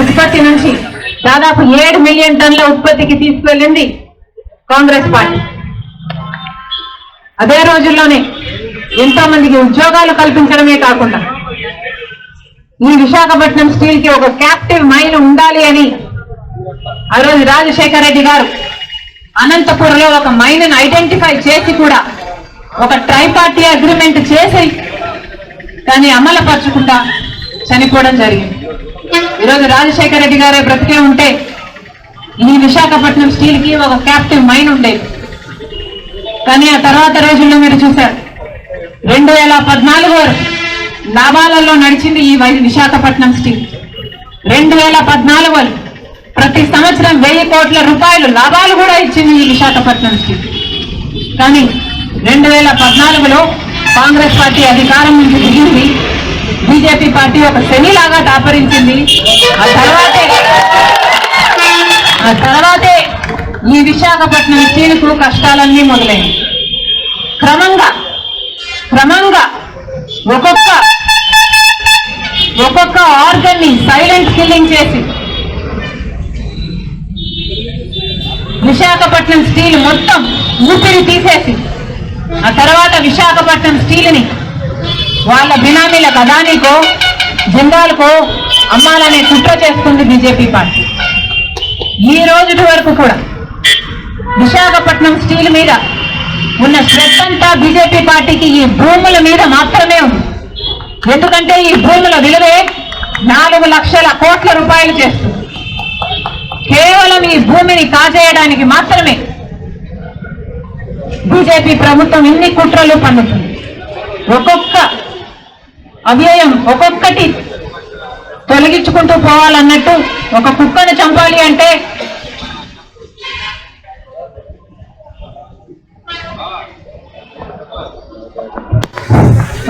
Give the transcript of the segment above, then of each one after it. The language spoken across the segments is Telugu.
ఉత్పత్తి నుంచి దాదాపు ఏడు మిలియన్ టన్ల ఉత్పత్తికి తీసుకువెళ్ళింది కాంగ్రెస్ పార్టీ. అదే రోజుల్లోనే ఎంతో మందికి ఉద్యోగాలు కల్పించడమే కాకుండా ఈ విశాఖపట్నం స్టీల్కి ఒక క్యాప్టివ్ మైన్ ఉండాలి అని ఆ రోజు రాజశేఖర రెడ్డి గారు అనంతపురంలో ఒక మైన్ ఐడెంటిఫై చేసి కూడా ఒక ట్రైపార్టీ అగ్రిమెంట్ చేసి దాన్ని అమలుపరచకుండా చనిపోవడం జరిగింది. ఈరోజు రాజశేఖర రెడ్డి గారే బ్రతికే ఉంటే ఈ విశాఖపట్నం స్టీల్కి ఒక క్యాప్టివ్ మైన్ ఉండేది కానీ ఆ తర్వాత రోజుల్లో మీరు చూశారు. రెండు వేల పద్నాలుగు లాభాలలో నడిచింది ఈ విశాఖపట్నం స్టీల్. రెండు వేల పద్నాలుగు వరకు ప్రతి సంవత్సరం వెయ్యి కోట్ల రూపాయలు లాభాలు కూడా ఇచ్చింది ఈ విశాఖపట్నం స్టీల్. కానీ రెండు వేల పద్నాలుగులో కాంగ్రెస్ పార్టీ అధికారం నుంచి దిగింది బీజేపీ పార్టీ ఒక శనిలాగా దాపరించింది. ఆ తర్వాతే ఆ తర్వాతే ఈ విశాఖపట్నం స్టీల్కు కష్టాలన్నీ మొదలైనవి. క్రమంగా క్రమంగా ఒక్కొక్క ఒక్కొక్క ఆర్గన్ని సైలెంట్ కిల్లింగ్ చేసి విశాఖపట్నం స్టీల్ మొత్తం ఊపిరి తీసేసి ఆ తర్వాత విశాఖపట్నం స్టీల్ని వాళ్ళ బినామీల కదానికో జిందాల్కో అమ్మాలనే కుట్ర చేస్తుంది బీజేపీ పార్టీ. ఈ రోజుటి వరకు కూడా విశాఖపట్నం స్టీల్ మీద ఉన్న శ్రద్ధ అంతా బీజేపీ పార్టీకి ఈ భూముల మీద మాత్రమే ఉంది. ఎందుకంటే ఈ భూముల విలువే నాలుగు లక్షల కోట్ల రూపాయలు చేస్తుంది. కేవలం ఈ భూమిని కాజేయడానికి మాత్రమే బీజేపీ ప్రభుత్వం ఇన్ని కుట్రలు పన్నుతుంది. ఒక్కొక్క అవ్యయం ఒక్కొక్కటి తొలగించుకుంటూ పోవాలన్నట్టు ఒక కుక్కను చంపాలి అంటే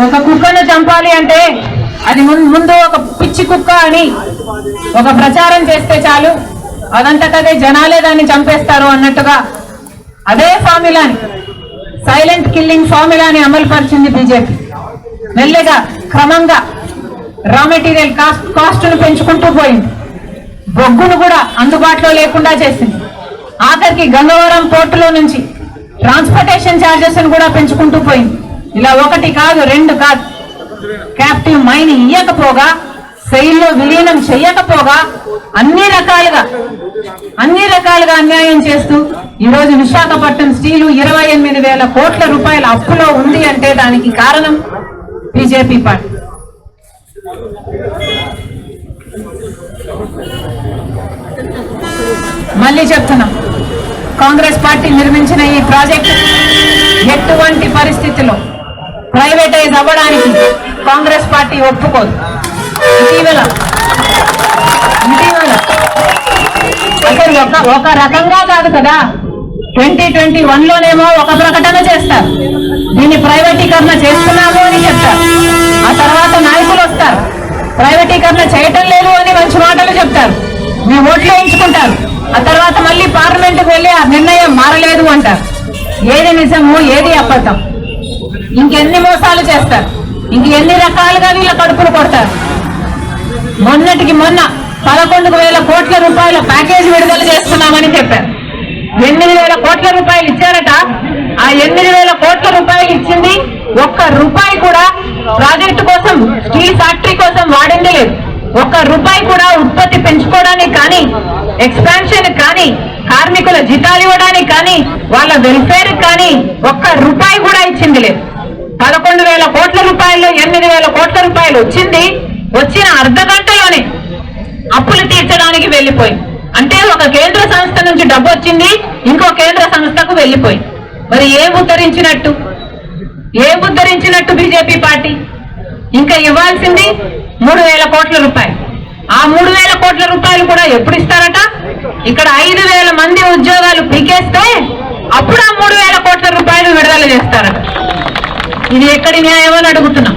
ఒక కుక్కను చంపాలి అంటే అది ముందు ఒక పిచ్చి కుక్క అని ఒక ప్రచారం చేస్తే చాలు. అదంతటదే జనాలే దాన్ని చంపేస్తారు అన్నట్టుగా అదే ఫార్ములాని సైలెంట్ కిల్లింగ్ ఫార్ములాని అమలుపరిచింది బీజేపీ. మెల్లగా క్రమంగా రా మెటీరియల్ కాస్ట్ కాస్ట్ను పెంచుకుంటూ పోయింది. బొగ్గును కూడా అందుబాటులో లేకుండా చేసింది. ఆఖరికి గంగవరం పోర్టులో నుంచి ట్రాన్స్పోర్టేషన్ ఛార్జెస్ కూడా పెంచుకుంటూ పోయింది. ఇలా ఒకటి కాదు రెండు కాదు. క్యాప్టివ్ మైన్ ఇయ్యకపోగా సెయిల్లో విలీనం చెయ్యకపోగా అన్ని రకాలుగా అన్ని రకాలుగా అన్యాయం చేస్తూ ఈరోజు విశాఖపట్నం స్టీలు ఇరవై ఎనిమిది వేల కోట్ల రూపాయల అప్పులో ఉంది అంటే దానికి కారణం బీజేపీ పార్టీ. మళ్ళీ చెప్తున్నాం. కాంగ్రెస్ పార్టీ నిర్మించిన ఈ ప్రాజెక్టు ఎటువంటి పరిస్థితిలో ప్రైవేటైజ్ అవ్వడానికి కాంగ్రెస్ పార్టీ ఒప్పుకోదు. ఇటీవల ఇటీవల. అసలు ఒక ఒక రకంగా కాదు కదా? ట్వంటీ ట్వంటీ వన్ లోనేమో ఒక ప్రకటన చేస్తారు. దీన్ని ప్రైవేటీకరణ చేస్తున్నాము అని చెప్తారు. ఆ తర్వాత నాయకులు వస్తారు. ప్రైవేటీకరణ చేయటం లేదు అని మంచి మాటలు చెప్తారు. మీ ఓట్లు ఎంచుకుంటారు ఆ తర్వాత మళ్ళీ పార్లమెంట్కి వెళ్ళి ఆ నిర్ణయం మారలేదు అంటారు. ఏది నిజము ఏది అబద్ధం? ఇంకెన్ని మోసాలు చేస్తారు? ఇంక ఎన్ని రకాలుగా వీళ్ళ కడుపులు కొడతారు? మొన్నటికి మొన్న పదకొండు వేల కోట్ల రూపాయల ప్యాకేజ్ విడుదల చేస్తున్నామని చెప్పారు. ఎనిమిది రూపాయలు ఇచ్చారట. ఆ ఎనిమిది వేల కోట్ల రూపాయలు ఇచ్చింది. ఒక్క రూపాయి కూడా ప్రాజెక్టు కోసం స్టీల్ ఫ్యాక్టరీ కోసం వాడింది లేదు. ఒక్క రూపాయి కూడా ఉత్పత్తి పెంచుకోవడానికి కానీ ఎక్స్పాన్షన్ కానీ కార్మికుల జీతాలు ఇవ్వడానికి కానీ వాళ్ళ వెల్ఫేర్ కానీ ఒక్క రూపాయి కూడా ఇచ్చింది లేదు. పదకొండు వేల కోట్ల రూపాయలు ఎనిమిది వేల కోట్ల రూపాయలు వచ్చింది. వచ్చిన అర్ధ గంటలోనే అప్పులు తీర్చడానికి వెళ్ళిపోయింది. అంటే ఒక కేంద్ర సంస్థ నుంచి డబ్బు వచ్చింది ఇంకో కేంద్ర సంస్థకు వెళ్ళిపోయింది. మరి ఏం ఉద్ధరించినట్టు? ఏం ఉద్ధరించినట్టు బీజేపీ పార్టీ? ఇంకా ఇవ్వాల్సింది మూడు వేల కోట్ల రూపాయలు. ఆ మూడు వేల కోట్ల రూపాయలు కూడా ఎప్పుడు ఇస్తారట? ఇక్కడ ఐదు వేల మంది ఉద్యోగాలు పీకేస్తే అప్పుడు ఆ మూడు వేల కోట్ల రూపాయలు విడుదల చేస్తారట. ఇది ఎక్కడి న్యాయం అని అడుగుతున్నాం.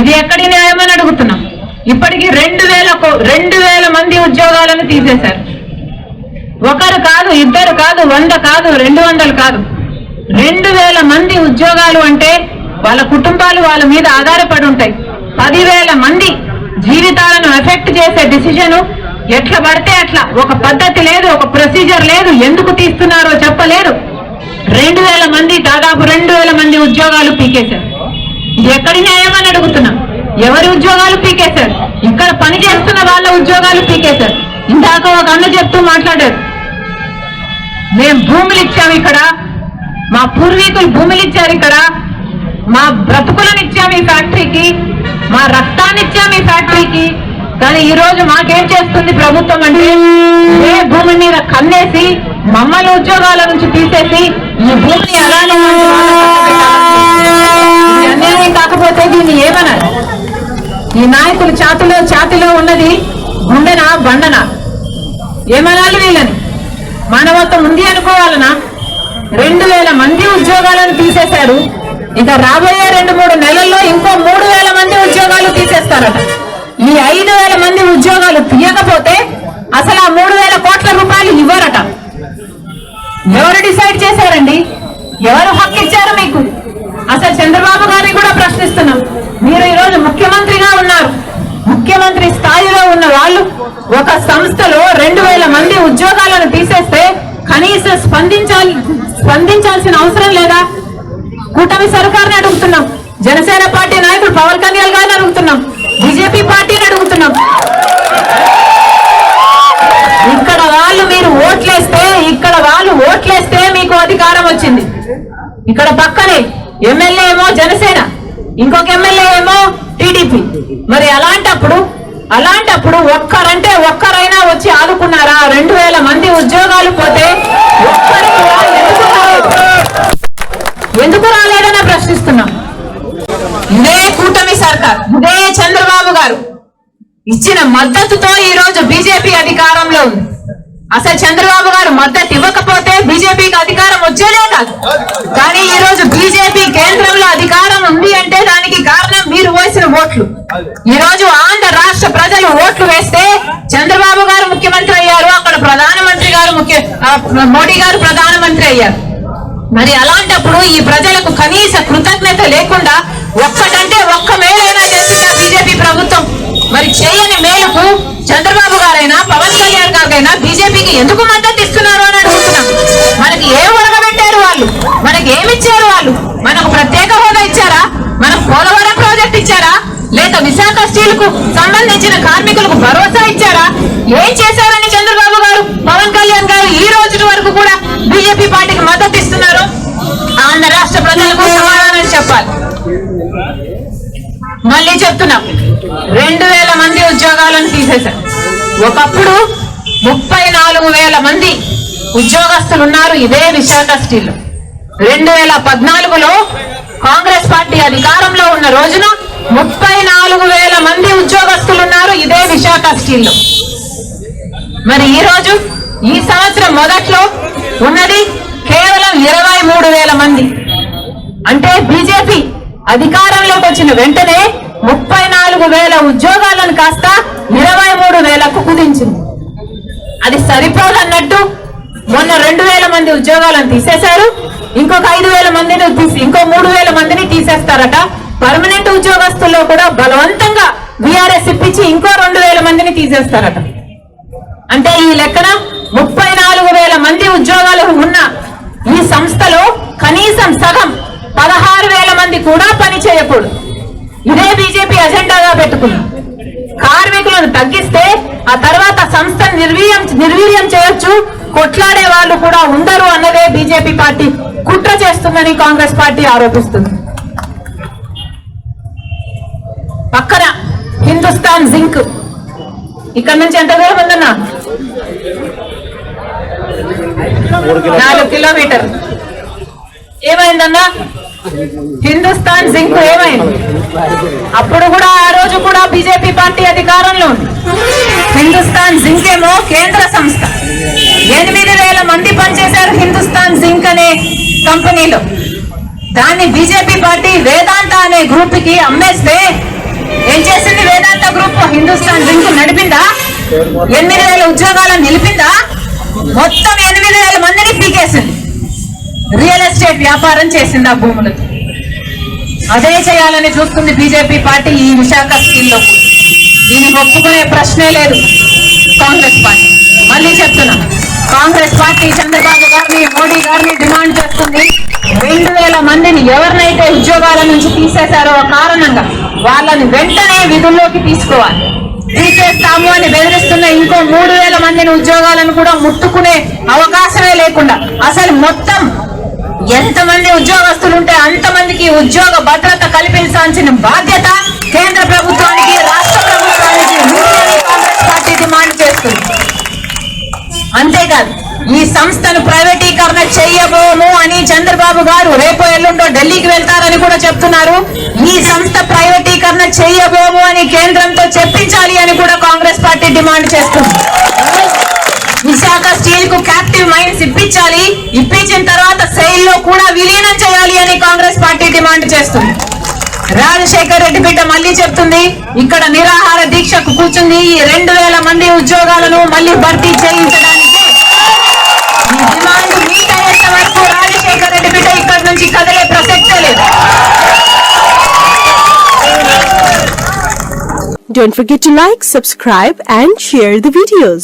ఇది ఎక్కడి న్యాయం అని అడుగుతున్నాం. ఇప్పటికి రెండు వేల రెండు వేల మంది ఉద్యోగాలను తీసేశారు. ఒకరు కాదు ఇద్దరు కాదు వంద కాదు రెండు వందలు కాదు. రెండు వేల మంది ఉద్యోగాలు అంటే వాళ్ళ కుటుంబాలు వాళ్ళ మీద ఆధారపడి ఉంటాయి. పదివేల మంది జీవితాలను ఎఫెక్ట్ చేసే డిసిజను ఎట్లా పడితే అట్లా. ఒక పద్ధతి లేదు ఒక ప్రొసీజర్ లేదు ఎందుకు తీస్తున్నారో చెప్పలేరు. రెండు వేల మంది దాదాపు రెండు వేల మంది ఉద్యోగాలు పీకేశారు. ఇది ఎక్కడి న్యాయం అని అడుగుతున్నాం? ఎవరి ఉద్యోగాలు పీకేశారు ఇక్కడ పని చేస్తున్న వాళ్ళ ఉద్యోగాలు పీకేశారు ఇందాక ఒక అన్న చెప్తూ మాట్లాడారు. మేము భూములు ఇచ్చాము ఇక్కడ. మా పూర్వీకులు భూములు ఇచ్చారు ఇక్కడ. మా బ్రతుకులను ఇచ్చాము ఈ ఫ్యాక్టరీకి. మా రక్తాన్ని ఇచ్చాము ఈ ఫ్యాక్టరీకి. కానీ ఈ రోజు మాకేం చేస్తుంది ప్రభుత్వం అంటే ఏ భూమి మీద కన్నేసి మమ్మల్ని ఉద్యోగాల నుంచి తీసేసి ఈ భూమిని అలానే మనకి వాళ్ళకి కట్టబెట్టాలి. ఇది అన్యాయం కాకపోతే దీన్ని ఏమన్నారు ఈ నాయకుల చేతిలో చేతిలో ఉన్నది గుండెన బండన? ఏమనాలి వీళ్ళని? మానవత్వం ఉంది అనుకోవాలనా? రెండు వేల మంది ఉద్యోగాలను తీసేశారు. ఇంకా రాబోయే రెండు మూడు నెలల్లో ఇంకో మూడు వేల మంది ఉద్యోగాలు తీసేస్తారట. కనీసం స్పందించాలి స్పందించాల్సిన అవసరం లేదా? కూటమి సర్కార్ని అడుగుతున్నాం. జనసేన పార్టీ నాయకుడు పవన్ కళ్యాణ్ గారిని అడుగుతున్నాం. బీజేపీ పార్టీని అడుగుతున్నాం. ఇక్కడ వాళ్ళు మీరు ఓట్లేస్తే ఇక్కడ వాళ్ళు ఓట్లేస్తే మీకు అధికారం వచ్చింది. ఇక్కడ పక్కనే ఎమ్మెల్యే ఏమో జనసేన ఇంకొక ఎమ్మెల్యే ఏమో టీడీపీ. మరి అలాంటప్పుడు అలాంటప్పుడు ఒక్కరంటే ఒక్కరైనా వచ్చి ఆదుకున్నారా? రెండు వేల మంది ఉద్యోగాలు పోతే కూడా ఎందుకు రాలేదు? ఎందుకు రాలేదని ప్రశ్నిస్తున్నాం. ఇదే కూటమి సర్కార్ ఇదే చంద్రబాబు గారు. ఇచ్చిన మద్దతుతో ఈ రోజు బీజేపీ అధికారంలో ఉంది. అసలు చంద్రబాబు గారు మద్దతు ఇవ్వకపోతే బీజేపీకి అధికారం వచ్చేదే కాదు. కానీ ఈ రోజు బీజేపీ కేంద్రంలో అధికారం ఉంది అంటే దాని ఓట్లు. ఈ రోజు ఆంధ్ర రాష్ట్ర ప్రజలు ఓట్లు వేస్తే చంద్రబాబు గారు ముఖ్యమంత్రి అయ్యారు అక్కడ ప్రధానమంత్రి గారు ముఖ్య మోడీ గారు ప్రధానమంత్రి అయ్యారు. మరి అలాంటప్పుడు ఈ ప్రజలకు కనీస కృతజ్ఞత లేకుండా ఒక్కటంటే ఒక్క మేలైనా చేసిందా బీజేపీ ప్రభుత్వం? మరి చేయని మేలుకు చంద్రబాబు గారైనా పవన్ కళ్యాణ్ గారైనా బీజేపీకి ఎందుకు మద్దతు ఇస్తున్నారు అని అడుగుతున్నాం. మనకి ఏం ఉడకబెట్టారు వాళ్ళు? మనకి ఏమి ఇచ్చారు వాళ్ళు? మనకు ప్రత్యేక హోదా ఇచ్చారా? మనకు పోలవరం ఇచ్చారా లేక విశాఖ స్టీల్కు సంబంధించిన కార్మికులకు భరోసా ఇచ్చారా ఏం చేశారని చంద్రబాబు గారు? పవన్ కళ్యాణ్ గారు ఈ రోజు వరకు కూడా బీజేపీ పార్టీకి మద్దతు ఇస్తున్నారు. ఆంధ్ర రాష్ట్ర ప్రజలకు సమాధానం చెప్పాలి. మళ్ళీ చెప్తున్నాం. రెండు వేల మంది ఉద్యోగాలను తీసేశారు. ఒకప్పుడు ముప్పై నాలుగు వేల మంది ఉద్యోగస్తులు ఉన్నారు ఇదే విశాఖ స్టీల్. రెండు వేల పద్నాలుగులో కాంగ్రెస్ పార్టీ అధికారంలో ఉన్న రోజున ముప్పై నాలుగు వేల మంది ఉద్యోగస్తులు ఉన్నారు ఇదే విశాఖ స్టీల్లో మరి ఈ రోజు ఈ సంవత్సరం మొదట్లో ఉన్నది కేవలం ఇరవై మూడు వేల మంది. అంటే బీజేపీ అధికారంలోకి వచ్చిన వెంటనే ముప్పై నాలుగు వేల ఉద్యోగాలను కాస్త ఇరవై మూడు వేలకు కుదించింది. అది సరిపోదన్నట్టు మొన్న రెండు వేల మంది ఉద్యోగాలను తీసేశారు ఇంకొక ఐదు వేల మందిని తీసి ఇంకో మూడు వేల మందిని తీసేస్తారట పర్మనెంట్ ఉద్యోగస్తుల్లో కూడా బలవంతంగా బీఆర్ఎస్ ఇప్పించి ఇంకో రెండు వేల మందిని తీసేస్తారట. అంటే ఈ లెక్కన ముప్పై నాలుగు వేల మంది ఉద్యోగాలు ఉన్న ఈ సంస్థలో కనీసం సగం పదహారు వేల మంది కూడా పని చేయకూడదు. ఇదే బీజేపీ అజెండాగా పెట్టుకుంది. కార్మికులను తగ్గిస్తే ఆ తర్వాత సంస్థ నిర్వీర్యం నిర్వీర్యం చేయొచ్చు. కొట్లాడే వాళ్ళు కూడా ఉండరు అన్నదే బీజేపీ పార్టీ కుట్ర చేస్తుందని కాంగ్రెస్ పార్టీ ఆరోపిస్తుంది. హిందుస్థాన్ జింక్. ఇక్కడ నుంచి ఎంత దూరం ఉందన్నా? నాలుగు కిలోమీటర్. ఏమైందన్నా? హిందుస్థాన్ జింక్ ఏమైంది? అప్పుడు కూడా ఆ రోజు కూడా బీజేపీ పార్టీ అధికారంలో ఉంది. హిందుస్థాన్ జింక్ ఏమో కేంద్ర సంస్థ. ఎనిమిది వేల మంది పనిచేశారు హిందుస్థాన్ జింక్ అనే కంపెనీలో. దాన్ని బీజేపీ పార్టీ వేదాంత అనే గ్రూప్కి అమ్మేస్తే ఏం చేసింది వేదాంత గ్రూప్ హిందుస్థాన్ జింక్ నడిపిందా? ఎనిమిది వేల ఉద్యోగాలను నిలిపిందా? మొత్తం ఎనిమిది వేల మందిని పీకేసింది. రియల్ ఎస్టేట్ వ్యాపారం చేసింది ఆ భూములతో అదే చేయాలని చూస్తుంది బీజేపీ పార్టీ ఈ విశాఖ స్కీల్లో దీనికి ఒప్పుకునే ప్రశ్నే లేదు కాంగ్రెస్ పార్టీ. మళ్ళీ చెప్తున్నా కాంగ్రెస్ పార్టీ చంద్రబాబు గారిని మోడీ గారిని డిమాండ్ చేస్తుంది రెండు వేల మందిని ఎవరినైతే ఉద్యోగాల నుంచి తీసేశారో కారణంగా వాళ్ళని వెంటనే విధుల్లోకి తీసుకోవాలి. తీసేస్తాము అని బెదిరిస్తున్న ఇంకో మూడు వేల మందిని ఉద్యోగాలను కూడా ముట్టుకునే అవకాశమే లేకుండా అసలు మొత్తం ఎంతమంది ఉద్యోగస్తులు ఉంటే అంతమందికి ఉద్యోగ భద్రత కల్పించాల్సిన బాధ్యత కేంద్ర ప్రభుత్వానికి రాష్ట్ర ప్రభుత్వానికి కాంగ్రెస్ పార్టీ డిమాండ్ చేస్తుంది. అంతేకాదు ఈ సంస్థను ప్రైవేట్ చంద్రబాబు గారు రేపు ఎల్లుండో ఢిల్లీకి వెళ్తారని కూడా చెప్తున్నారు. ఈ సంస్థ ప్రైవేటీకరణ చెయ్యబోము అని కేంద్రంతో చెప్పించాలి అని కూడా కాంగ్రెస్ పార్టీ డిమాండ్ చేస్తుంది. విశాఖ స్టీల్కు క్యాప్టివ్ మైన్స్ ఇప్పించాలి. ఇప్పించిన తర్వాత సెయిల్లో కూడా విలీనం చేయాలి అని కాంగ్రెస్ పార్టీ డిమాండ్ చేస్తుంది. రాజశేఖర్ రెడ్డి బిడ్డ మళ్ళీ చెప్తుంది ఇక్కడ నిరాహార దీక్షకు కూర్చుంది. ఈ రెండు వేల మంది ఉద్యోగాలను మళ్ళీ భర్తీ చేయించడానికి. డిమాండ్ మీట్ అయ్యేంత వరకు రాజశేఖర్ రెడ్డి బిడ్డ ఇక్కడ నుంచి కదిలే ప్రసక్తే లేదు Don't forget to like, subscribe and share the videos.